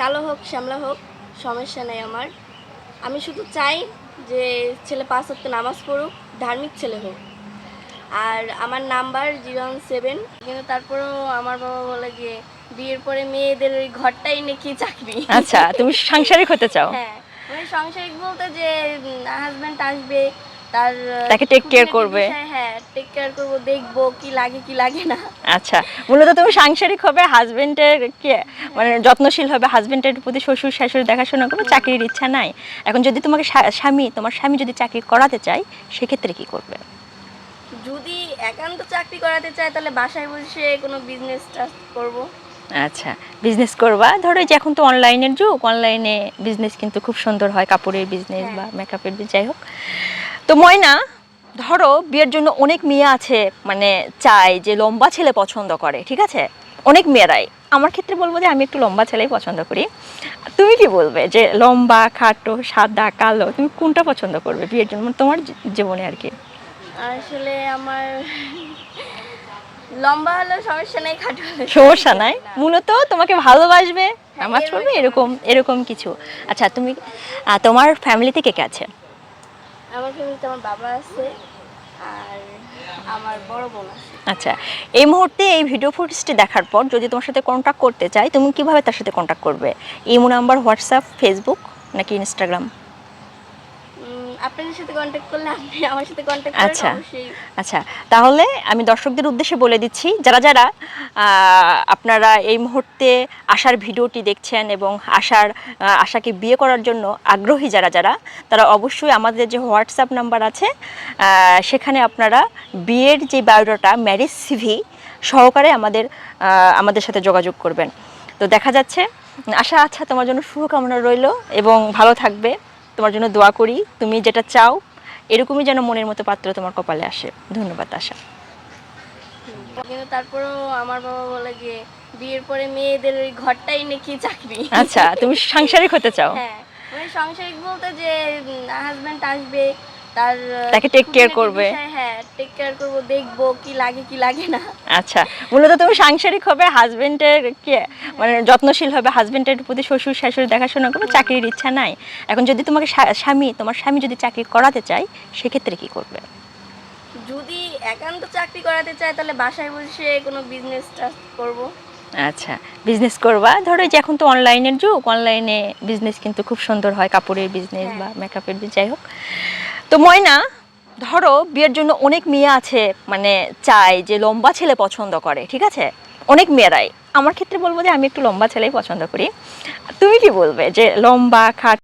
কালো হোক শ্যামলা হোক সমস্যা নেই আমার। আমি শুধু চাই যে ছেলে পাঁচ ওয়াক্ত নামাজ পড়ুক ধার্মিক ছেলে হোক। আর আমার নাম্বার জিরো ওয়ান সেভেন। কিন্তু তারপরেও আমার বাবা বলে যে বিয়ের পরে মেয়েদের ওই ঘরটাই নাকি চাকরি। আচ্ছা তুমি সাংসারিক হতে চাও? হ্যাঁ মানে সাংসারিক বলতে যে হাজব্যান্ড আসবে তার তাকে care খুঁটিনাটি করবে। হ্যাঁ টেক কেয়ার করব দেখব কি লাগে কি লাগে না। আচ্ছা মূলত তুমি সাংসারিক হবে হাজবেন্ডের কি মানে যত্নশীল হবে হাজবেন্ডের প্রতি শ্বশুর শাশুড়ি দেখাশোনা করবে চাকরির ইচ্ছা নাই। এখন যদি তোমাকে স্বামী তোমার স্বামী যদি চাকরি করাতে চায় সেক্ষেত্রে কি করবে? যদি একান্ত চাকরি করাতে চায় তাহলে বাসায় বসে কোনো বিজনেস করব। আচ্ছা বিজনেস করবা। ধরো যে এখন তো অনলাইনের যুগ অনলাইনে বিজনেস কিন্তু খুব সুন্দর হয় কাপড়ের বিজনেস হ্যাঁ। বা মেকআপের যাই হোক। তো ময়না ধরো বিয়ের জন্য অনেক মেয়ে আছে মানে চায় যে লম্বা ছেলে পছন্দ করে ঠিক আছে? অনেক মেয়েরাই। আমার ক্ষেত্রে বলব যে আমি একটু লম্বা ছেলেই পছন্দ করি। তুমি কি বলবে যে লম্বা খাটো সাদা কালো তুমি কোনটা পছন্দ করবে বিয়ের জন্য? মানে তোমার জীবনে আর কি। আসলে আমার লম্বা হলে সমস্যা নেই খাটো সমস্যা নাই। মূলত তোমাকে ভালোবাসবে নামাজ এরকম পড়বে এরকম এরকম কিছু। আচ্ছা তুমি তোমার ফ্যামিলিতে কে কে আছে? আমার ফ্যামিলিতে আমার বাবা আছে আর আমার বড় বোন আছে। আচ্ছা এই মুহূর্তে এই ভিডিও ফুটেজটি দেখার পর যদি তোমার সাথে কন্ট্যাক্ট করতে চাই, তুমি কীভাবে তার সাথে কন্ট্যাক্ট করবে? ইমো নাম্বার, হোয়াটসঅ্যাপ ফেসবুক নাকি ইনস্টাগ্রাম আপনাদের সাথে কন্ট্যাক্ট করলে আপনি আমার সাথে কন্ট্যাক্ট আচ্ছা। আচ্ছা তাহলে আমি দর্শকদের উদ্দেশ্যে বলে দিচ্ছি যারা যারা আপনারা এই মুহূর্তে আশার ভিডিওটি দেখছেন এবং আশার আশাকে বিয়ে করার জন্য আগ্রহী যারা যারা তারা অবশ্যই আমাদের যে হোয়াটসঅ্যাপ নাম্বার আছে সেখানে আপনারা বিয়ের যে বায়োডাটা ম্যারেজ সিভি সহকারে আমাদের আমাদের সাথে যোগাযোগ করবেন। তো দেখা যাচ্ছে। আশা আচ্ছা তোমার জন্য শুভকামনা রইল এবং ভালো থাকবে। তোমার জন্য দোয়া করি তুমি যেটা চাও এরকমই যেন মনের মতো পাত্র তোমার কপালে আসে। ধন্যবাদ আশা। কিন্তু তারপরেও আমার বাবা বলে যে বিয়ের পরে মেয়েদের ওই ঘরটাই নাকি চাকরি। আচ্ছা তুমি সাংসারিক হতে চাও? হ্যাঁ মানে সাংসারিক বলতে যে হাজব্যান্ড আসবে তার তাকে care খুঁটিনাটি করবে। হ্যাঁ টেক কেয়ার করব দেখব কি লাগে কি লাগে না। আচ্ছা মূলত তুমি সাংসারিক হবে হাজবেন্ডের কি মানে যত্নশীল হবে হাজবেন্ডের প্রতি শ্বশুর শাশুড়ি দেখাশোনা করবে চাকরির ইচ্ছা নাই। এখন যদি তোমাকে স্বামী তোমার স্বামী যদি চাকরি করাতে চায় সেক্ষেত্রে কি করবে? যদি একান্ত চাকরি করাতে চায় তাহলে বাসায় বসে কোনো বিজনেস করব। আচ্ছা বিজনেস করবা। ধরো যে এখন তো অনলাইনের যুগ অনলাইনে বিজনেস কিন্তু খুব সুন্দর হয় কাপড়ের বিজনেস হ্যাঁ। বা মেকআপের যাই হোক। তো ময়না, ধরো বিয়ের জন্য অনেক মেয়ে আছে মানে চায় যে লম্বা ছেলে পছন্দ করে, ঠিক আছে? অনেক মেয়েরাই। আমার ক্ষেত্রে বলব যে আমি একটু লম্বা ছেলেই পছন্দ করি। তুমি কি বলবে যে লম্বা, খাট